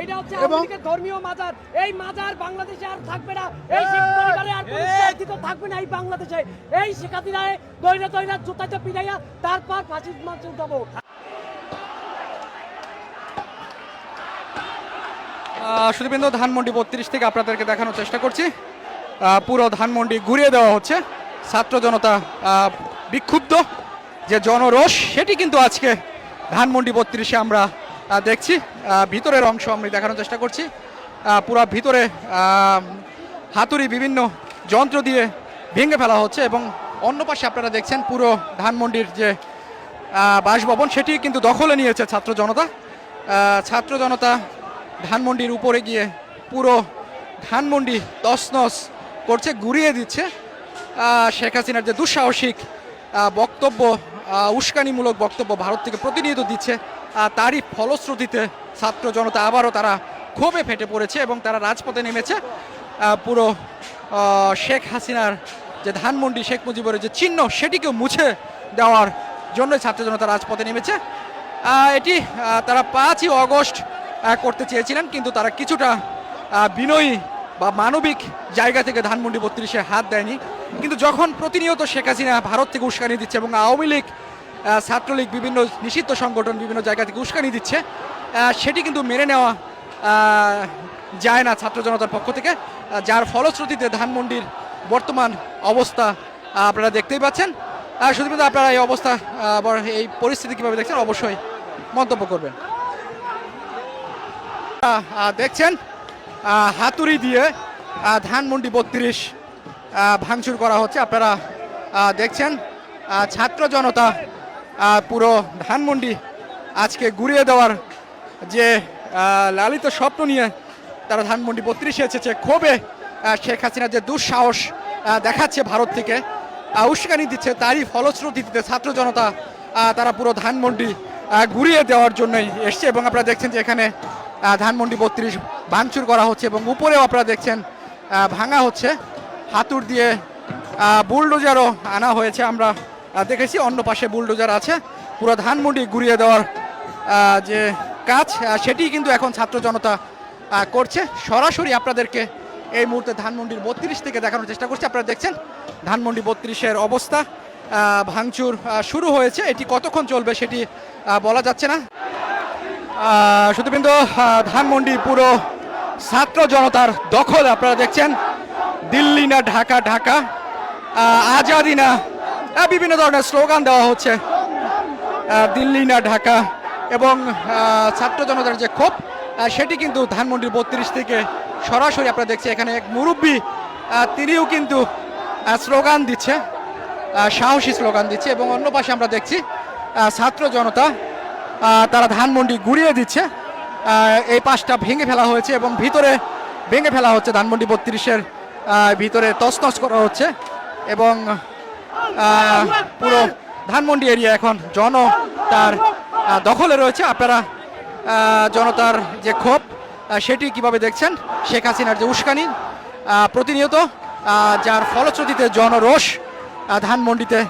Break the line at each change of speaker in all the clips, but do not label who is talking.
এইটা হচ্ছে আওয়ামী ধর্মীয় মাজার। এই মাজার বাংলাদেশে আর থাকবে না। এই শেখ পরিবারে আর কোনো থাকবে না এই বাংলাদেশে। এই দৈরা দৈরা জুতাতে পিটাইয়া তারপর ফাঁসির মাছ উঠাবো
ধানমন্ডি বত্রিশ থেকে আপনাদেরকে দেখানোর চেষ্টা করছি। আহ, পুরো ধানমন্ডি ঘুরিয়ে দেওয়া হচ্ছে। ছাত্র জনতা আহ, বিক্ষুব্ধ যে জনরোষ সেটি কিন্তু আজকে ধানমন্ডি বত্রিশে আমরা দেখছি ভিতরের অংশ আমি দেখানোর চেষ্টা করছি। পুরো ভিতরে হাতুড়ি বিভিন্ন যন্ত্র দিয়ে ভেঙে ফেলা হচ্ছে এবং অন্য পাশে আপনারা দেখছেন পুরো ধানমন্ডির যে বাসভবন, সেটি কিন্তু দখলে নিয়েছে ছাত্র জনতা। ছাত্র জনতা ধানমন্ডির উপরে গিয়ে পুরো ধানমন্ডি তছনছ করছে, ঘুরিয়ে দিচ্ছে। শেখ হাসিনার যে দুঃসাহসিক বক্তব্য উস্কানিমূলক বক্তব্য ভারত থেকে প্রতিনিয়ত দিচ্ছে। তারই ফলশ্রুতিতে ছাত্র জনতা আবারও তারা ক্ষোভে ফেটে পড়েছে এবং তারা রাজপথে নেমেছে। পুরো শেখ হাসিনার যে ধানমন্ডি, শেখ মুজিবের যে চিহ্ন সেটিকে মুছে দেওয়ার জন্যই ছাত্র জনতা রাজপথে নেমেছে। এটি তারা পাঁচই অগস্ট করতে চেয়েছিলেন, কিন্তু তারা কিছুটা বিনয়ী বা মানবিক জায়গা থেকে ধানমন্ডি বত্রিশে হাত দেয়নি। কিন্তু যখন প্রতিনিয়ত শেখ হাসিনা ভারত থেকে উস্কানি দিচ্ছে এবং আওয়ামী লীগ ছাত্রলীগ বিভিন্ন নিষিদ্ধ সংগঠন বিভিন্ন জায়গা থেকে উস্কানি দিচ্ছে সেটি কিন্তু মেনে নেওয়া যায় না ছাত্র জনতার পক্ষ থেকে যার ফলশ্রুতিতে ধানমন্ডির বর্তমান অবস্থা আপনারা দেখতেই পাচ্ছেন। আহ, শুধুমাত্র আপনারা এই অবস্থা এই পরিস্থিতি কীভাবে দেখছেন অবশ্যই মন্তব্য করবেন। দেখছেন হাতুড়ি দিয়ে ধানমন্ডি বত্রিশ ভাঙচুর করা হচ্ছে। আপনারা দেখছেন ছাত্র জনতা পুরো ধানমন্ডি আজকে ঘুরিয়ে দেওয়ার যে লালিত স্বপ্ন নিয়ে তারা ধানমন্ডি বত্রিশে এসেছে। ক্ষোভে শেখ হাসিনার যে দুঃসাহস দেখাচ্ছে ভারত থেকে উস্কানি দিচ্ছে, তারই ফলশ্রুতিতে ছাত্র জনতা তারা পুরো ধানমন্ডি ঘুরিয়ে দেওয়ার জন্যই এসছে। এবং আপনারা দেখছেন যে এখানে ধানমন্ডি বত্রিশ ভাঙচুর করা হচ্ছে এবং উপরেও আপনারা দেখছেন ভাঙা হচ্ছে। হাতুড় দিয়ে বুলডোজারও আনা হয়েছে। আমরা দেখেছি অন্য পাশে বুলডোজার আছে। পুরো ধানমন্ডি ঘুরিয়ে দেওয়ার যে কাজ সেটি কিন্তু এখন ছাত্র জনতা করছে। সরাসরি আপনাদেরকে এই মুহূর্তে ধানমন্ডির বত্রিশ থেকে দেখানোর চেষ্টা করছি। আপনারা দেখছেন ধানমন্ডি বত্রিশের অবস্থা। ভাঙচুর শুরু হয়েছে। এটি কতক্ষণ চলবে সেটি বলা যাচ্ছে না। শুধুবিন্দু ধানমন্ডি পুরো ছাত্র জনতার দখল আপনারা দেখছেন। দিল্লি না ঢাকা ঢাকা। আজাদি না বিভিন্ন ধরনের স্লোগান দেওয়া হচ্ছে। দিল্লি না ঢাকা এবং ছাত্র জনতার যে ক্ষোভ সেটি কিন্তু ধানমন্ডির বত্রিশ থেকে সরাসরি আপনারা দেখছি এখানে এক মুরব্বী তিনিও কিন্তু স্লোগান দিচ্ছে সাহসী স্লোগান দিচ্ছে এবং অন্য পাশে আমরা দেখছি ছাত্র জনতা তারা ধানমন্ডি গুড়িয়ে দিচ্ছে। এই পাশটা ভেঙে ফেলা হয়েছে এবং ভিতরে ভেঙে ফেলা হচ্ছে ধানমন্ডি বত্রিশের ভিতরে তছনছ করা হচ্ছে এবং পুরো ধানমন্ডি এরিয়া এখন জন তার দখলে রয়েছে। আপনারা জনতার যে ক্ষোভ সেটি কীভাবে দেখছেন? শেখ হাসিনার যে উস্কানি প্রতিনিয়ত যার ফলশ্রুতিতে জনরোষ ধানমন্ডিতে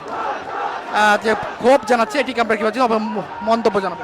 যে ক্ষোভ জানাচ্ছে এটিকে আমরা কি মন্তব্য জানাব।